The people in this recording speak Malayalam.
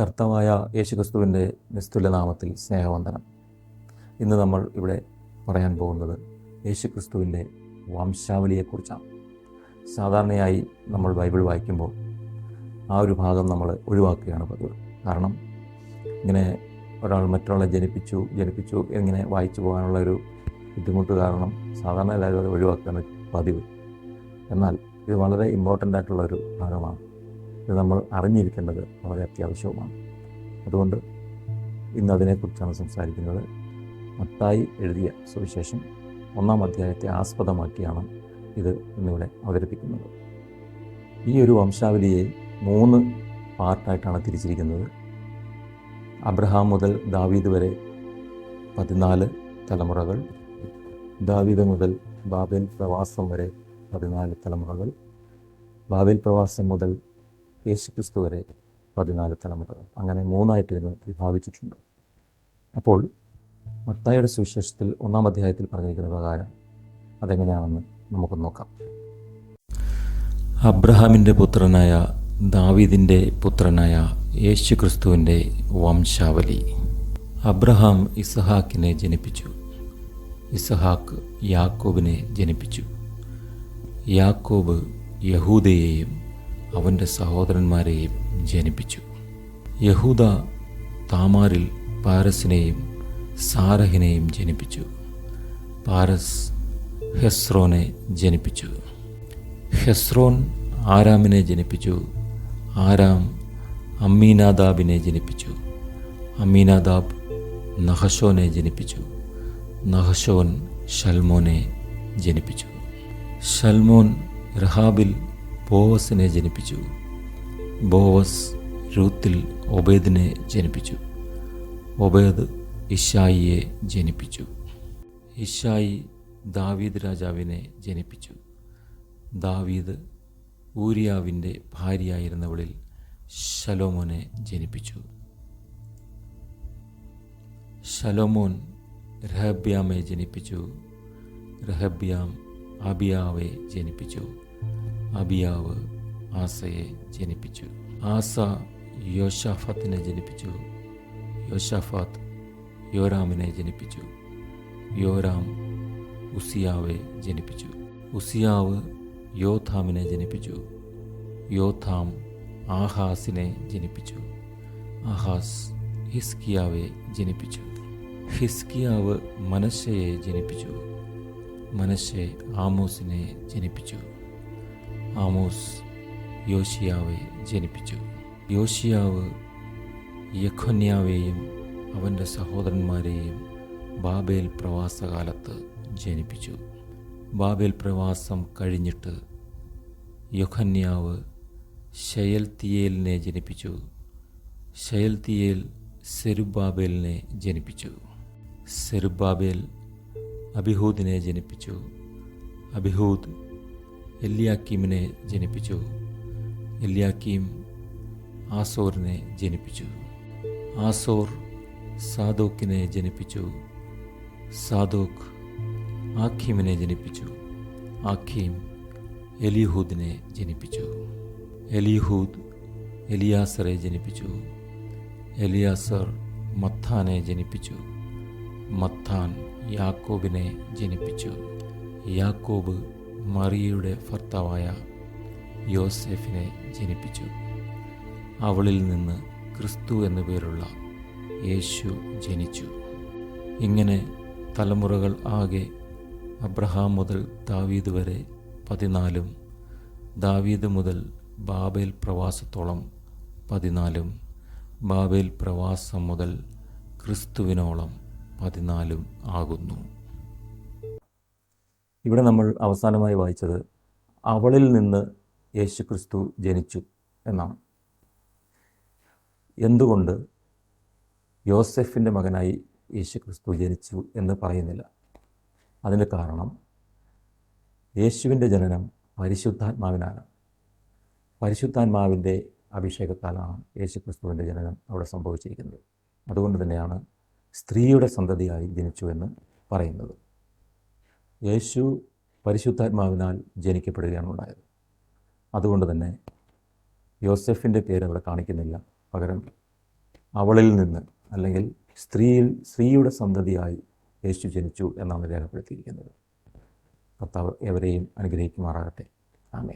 കർത്താവായ യേശുക്രിസ്തുവിന്റെ നിസ്തുല നാമത്തിൽ സ്നേഹവന്ദനം. ഇന്ന് നമ്മൾ ഇവിടെ പറയാൻ പോകുന്നത് യേശുക്രിസ്തുവിന്റെ വംശാവലിയെക്കുറിച്ചാണ്. സാധാരണയായി നമ്മൾ ബൈബിൾ വായിക്കുമ്പോൾ ആ ഒരു ഭാഗം നമ്മൾ ഒഴിവാക്കുകയാണ് പതിവ്. കാരണം ഇങ്ങനെ ഒരാൾ മറ്റൊരാളെ ജനിപ്പിച്ചു ജനിപ്പിച്ചു ഇങ്ങനെ വായിച്ചു പോകാനുള്ള ഒരു ബുദ്ധിമുട്ട് കാരണം സാധാരണ എല്ലാവരും അത് ഒഴിവാക്കുകയാണ് പതിവ്. എന്നാൽ ഇത് വളരെ ഇമ്പോർട്ടന്റ് ആയിട്ടുള്ള ഒരു ഭാഗമാണ്. ഇത് നമ്മൾ അറിഞ്ഞിരിക്കേണ്ടത് വളരെ അത്യാവശ്യവുമാണ്. അതുകൊണ്ട് ഇന്ന് അതിനെക്കുറിച്ചാണ് സംസാരിക്കുന്നത്. മത്തായി എഴുതിയ സുവിശേഷം ഒന്നാം അധ്യായത്തെ ആസ്പദമാക്കിയാണ് ഇത് ഇന്നിവിടെ അവതരിപ്പിക്കുന്നത്. ഈ ഒരു വംശാവലിയെ മൂന്ന് പാർട്ടായിട്ടാണ് തിരിച്ചിരിക്കുന്നത്. അബ്രഹാം മുതൽ ദാവീദ് വരെ പതിനാല് തലമുറകൾ. ദാവീദ് മുതൽ ബാബേൽ പ്രവാസം വരെ പതിനാല് തലമുറകൾ. ബാബേൽ പ്രവാസം മുതൽ യേശുക്രിസ്തു വരെ പതിനാല് തലമുറ അങ്ങനെ മൂന്നായിട്ട് ഇതിനെ വിഭാവിച്ചിട്ടുണ്ട് അപ്പോൾ മത്തായുടെ സുവിശേഷത്തിൽ ഒന്നാം അധ്യായത്തിൽ പറഞ്ഞിരിക്കുന്ന പ്രകാരം അതെങ്ങനെയാണെന്ന് നമുക്ക് നോക്കാം. അബ്രഹാമിന്റെ പുത്രനായ ദാവീദിന്റെ പുത്രനായ യേശു ക്രിസ്തുവിന്റെ വംശാവലി. അബ്രഹാം ഇസഹാക്കിനെ ജനിപ്പിച്ചു. ഇസഹാക്ക് യാക്കോബിനെ ജനിപ്പിച്ചു. യാക്കോബ് യഹൂദയെയും അവന്റെ സഹോദരന്മാരെയും ജനിപ്പിച്ചു. യഹൂദ താമാരിൽ പാരസിനെയും സാരഹിനെയും ജനിപ്പിച്ചു. പാരസ് ഹെസ്രോനെ ജനിപ്പിച്ചു. ഹെസ്രോൻ ആരാമിനെ ജനിപ്പിച്ചു. ആരാം അമ്മീനാദാബിനെ ജനിപ്പിച്ചു. അമ്മീനാദാബ് നഹഷോനെ ജനിപ്പിച്ചു. നഹഷോൻ ഷൽമോനെ ജനിപ്പിച്ചു. ഷൽമോൻ റഹാബിൽ ബോവസിനെ ജനിപ്പിച്ചു. ബോവസ് രൂത്തിൽ ഒബേദിനെ ജനിപ്പിച്ചു. ഒബേദ് ഇഷായിയെ ജനിപ്പിച്ചു. ഇഷായി ദാവീദ് രാജാവിനെ ജനിപ്പിച്ചു. ദാവീദ് ഊരിയാവിന്റെ ഭാര്യയായിരുന്നവളിൽ ശലോമോനെ ജനിപ്പിച്ചു. ശലോമോൻ രഹബ്യാമെ ജനിപ്പിച്ചു. രഹബ്യാം അബിയാവെ ജനിപ്പിച്ചു. അബിയാവ് ആസയെ ജനിപ്പിച്ചു. ആസ യോഷാഫത്തിനെ ജനിപ്പിച്ചു. യോഷാഫാത്ത് യോരാമിനെ ജനിപ്പിച്ചു. യോരാം ഉസിയാവെ ജനിപ്പിച്ചു. ഉസിയാവ് യോഥാമിനെ ജനിപ്പിച്ചു. യോഥാം ആഹാസിനെ ജനിപ്പിച്ചു. ആഹാസ് ഹിസ്കിയാവെ ജനിപ്പിച്ചു. ഹിസ്കിയാവ് മനശയെ ജനിപ്പിച്ചു. മനശെ ആമോസിനെ ജനിപ്പിച്ചു. ആമോസ് യോഷിയാവെ ജനിപ്പിച്ചു. യോശിയാവ് യഖന്യാവെയും അവന്റെ സഹോദരന്മാരെയും ബാബേൽ പ്രവാസകാലത്ത് ജനിപ്പിച്ചു. ബാബേൽ പ്രവാസം കഴിഞ്ഞിട്ട് യൊഖന്യാവ് ഷയൽത്തിയേലിനെ ജനിപ്പിച്ചു. ഷയൽത്തിയേൽ സെരുബാബേലിനെ ജനിപ്പിച്ചു. സെരുബാബേൽ അബിഹൂദിനെ ജനിപ്പിച്ചു. അബിഹൂദ് എല്ലിയാക്കീമിനെ ജനിപ്പിച്ചു. എല്ലിയാക്കീം ആസോറിനെ ജനിപ്പിച്ചു. ആസോർ സാദോക്കിനെ ജനിപ്പിച്ചു. സാദോക്ക് ആഖീമിനെ ജനിപ്പിച്ചു. ആഖീം എലിഹൂദിനെ ജനിപ്പിച്ചു. എലിഹൂദ് എലിയാസറെ ജനിപ്പിച്ചു. എലിയാസർ മത്താനെ ജനിപ്പിച്ചു. മത്താൻ യാക്കോബിനെ ജനിപ്പിച്ചു. യാക്കോബ് മറിയയുടെ ഭർത്താവായ യോസെഫിനെ ജനിപ്പിച്ചു. അവളിൽ നിന്ന് ക്രിസ്തു എന്നു പേരുള്ള യേശു ജനിച്ചു. ഇങ്ങനെ തലമുറകൾ ആകെ അബ്രഹാം മുതൽ ദാവീദ് വരെ പതിനാലും ദാവീദ് മുതൽ ബാബേൽ പ്രവാസത്തോളം പതിനാലും ബാബേൽ പ്രവാസം മുതൽ ക്രിസ്തുവിനോളം പതിനാലും ആകുന്നു. ഇവിടെ നമ്മൾ അവസാനമായി വായിച്ചത് അവളിൽ നിന്ന് യേശു ക്രിസ്തു ജനിച്ചു എന്നാണ്. എന്തുകൊണ്ട് യോസെഫിന്റെ മകനായി യേശു ക്രിസ്തു ജനിച്ചു എന്ന് പറയുന്നില്ല? അതിന് കാരണം യേശുവിന്റെ ജനനം പരിശുദ്ധാത്മാവിനാണ്. പരിശുദ്ധാത്മാവിന്റെ അഭിഷേകത്താലാണ് യേശു ക്രിസ്തുവിന്റെ ജനനം അവിടെ സംഭവിച്ചിരിക്കുന്നത്. അതുകൊണ്ട് തന്നെയാണ് സ്ത്രീയുടെ സന്തതിയായി ജനിച്ചു എന്ന് പറയുന്നത്. യേശു പരിശുദ്ധാത്മാവിനാൽ ജനിക്കപ്പെടുകയാണ് ഉണ്ടായത്. അതുകൊണ്ട് തന്നെ യോസെഫിന്റെ പേര് അവിടെ കാണിക്കുന്നില്ല. പകരം അവളിൽ നിന്ന് അല്ലെങ്കിൽ സ്ത്രീയിൽ സ്ത്രീയുടെ സന്തതിയായി യേശു ജനിച്ചു എന്നാണ് രേഖപ്പെടുത്തിയിരിക്കുന്നത്. കർത്താവ് എവരെയും അനുഗ്രഹിക്കുമാറാകട്ടെ. ആമേ